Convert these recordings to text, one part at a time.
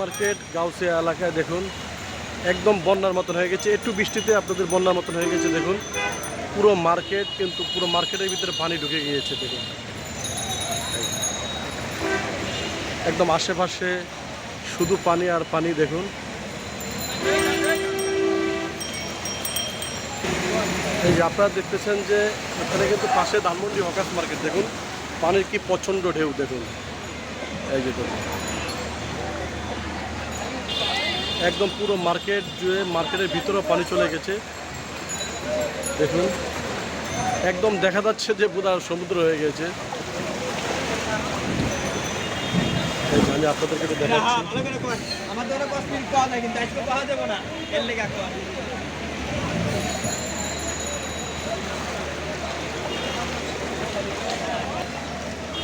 Market Gausia এলাকায় দেখুন, একদম বন্যার মতন হয়ে গেছে। একটু বৃষ্টিতে আপনাদের বন্যার মতন হয়ে গেছে, দেখুন। পুরো মার্কেট, কিন্তু পুরো মার্কেটের ভিতরে পানি ঢুকে গিয়েছে, দেখুন। একদম আশেপাশে শুধু পানি আর পানি, দেখুন। এই যে আপনারা দেখতেছেন যে এখানে কিন্তু পাশে ধানমন্ডি হকাস মার্কেট, দেখুন। পানির কি প্রচণ্ড ঢেউ, দেখুন। এই যে দেখুন। একদম পুরো মার্কেট জুড়ে মার্কেটের ভিতরেও পানি চলে গেছে। দেখুন একদম দেখা যাচ্ছে যে পুরো সমুদ্র হয়ে গেছে। আমি আপনাদেরকে দেখাচ্ছি। লেগে এখন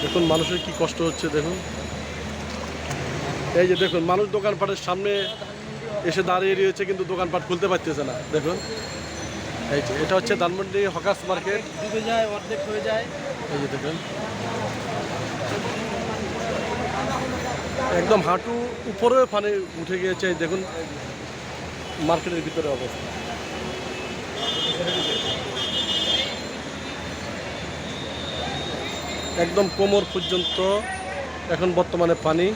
দেখুন মানুষের কি কষ্ট হচ্ছে দেখুন। এই যে দেখুন মানুষ দোকানপাটের সামনে এসে দাঁড়িয়ে রয়েছে কিন্তু দোকানপাট খুলতে পারতেছে না। দেখুন। এই যে এটা হচ্ছে ধানমন্ডি হকাস মার্কেট। ডুবে যায় অর্ধেক হয়ে যায়। এই যে দেখুন। একদম হাঁটু উপরেও পানি উঠে গিয়েছে দেখুন। মার্কেটের ভিতরে অবস্থা। একদম কোমর পর্যন্ত এখন বর্তমানে পানি।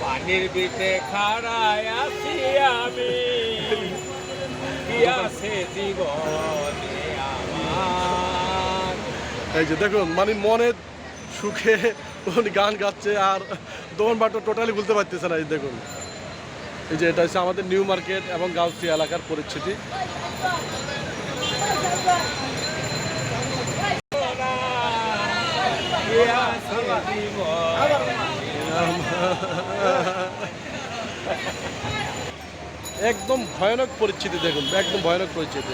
পানির বিতে খাড়ায় আছি আমি। কি আছে জীবনে? এই যে দেখুন মানে মনে সুখে উনি গান গাচ্ছে আর দোকান বাটো টোটালি বলতে পারতেছে না, এই দেখুন। এই যে এটা হচ্ছে আমাদের নিউ মার্কেট এবং গাউসি এলাকার পরিস্থিতি। একদম ভয়ানক পরিস্থিতি, দেখুন, একদম ভয়ানক পরিস্থিতি।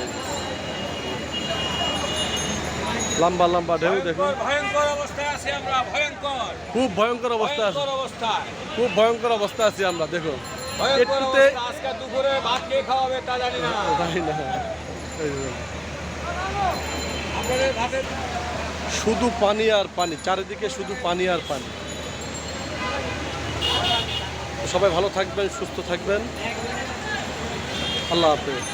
লম্বা লম্বা ঢেউ দেখুন। ভয়ঙ্কর অবস্থায় আছি আমরা ভয়ঙ্কর। খুব ভয়ঙ্কর অবস্থা আছে। খুব ভয়ঙ্কর অবস্থা আছি আমরা দেখুন। ভয়ঙ্কর একটুতে আজকে দুপুরে ভাত কে খাওয়াবে তা জানি না। তাই না। আপনাদের ভাতের শুধু পানি আর পানি চারিদিকে শুধু পানি আর পানি। সবাই ভালো থাকবেন সুস্থ থাকবেন। আল্লাহ হাফেজ।